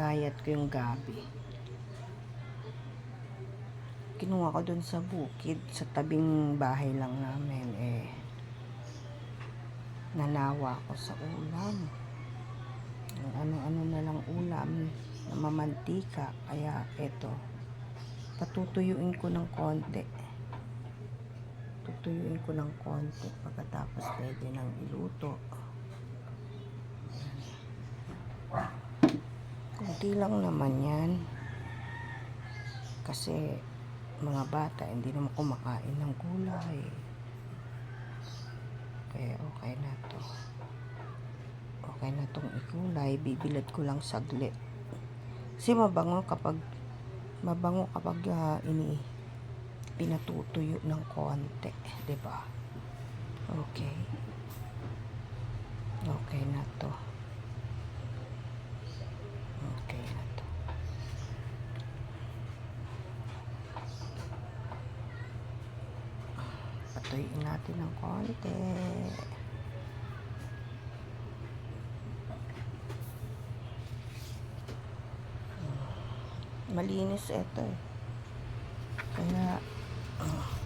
Pinagkayat ko yung gabi. Kinuha ko dun sa bukid, sa tabing bahay lang namin, eh. Nanawa ko sa ulam. Ano-ano na lang ulam na mamantika. Kaya eto, patutuyuin ko ng konti. Tutuyuin ko ng konti pagkatapos pwede nang iluto. Kunti lang naman yan. Kasi mga bata hindi naman kumakain ng gulay. Kaya okay na to. Okay na tong ikulay. Bibilad ko lang saglit. Kasi mabango kapag mabango kapag ah, ini pinatutuyo ng konti, 'di ba? Okay na to. Okay na to. Patuyin natin ng konti. Malinis ito eh. Kaya, to.